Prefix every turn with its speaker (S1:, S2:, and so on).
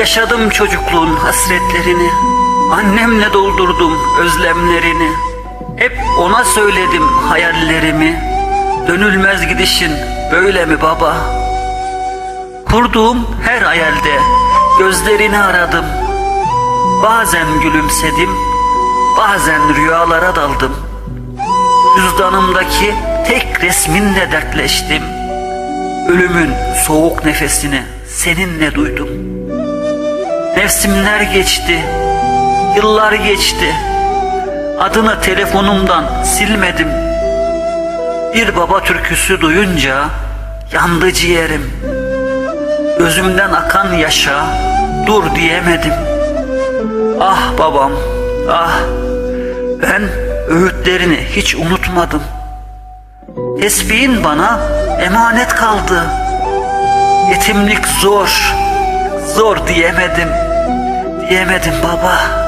S1: Yaşadım çocukluğun hasretlerini. Annemle doldurdum özlemlerini. Hep ona söyledim hayallerimi. Dönülmez gidişin böyle mi baba? Kurduğum her hayalde gözlerini aradım. Bazen gülümsedim Bazen rüyalara daldım. Cüzdanımdaki tek resminle dertleştim. Ölümün soğuk nefesini seninle duydum Mevsimler geçti, yıllar geçti. Adını telefonumdan silmedim. Bir baba türküsü duyunca yandı ciğerim. Gözümden akan yaşa dur diyemedim. Ah babam, ah ben öğütlerini hiç unutmadım. Tesbihin bana emanet kaldı. Yetimlik zor, zor diyemedim. Diyemedim baba.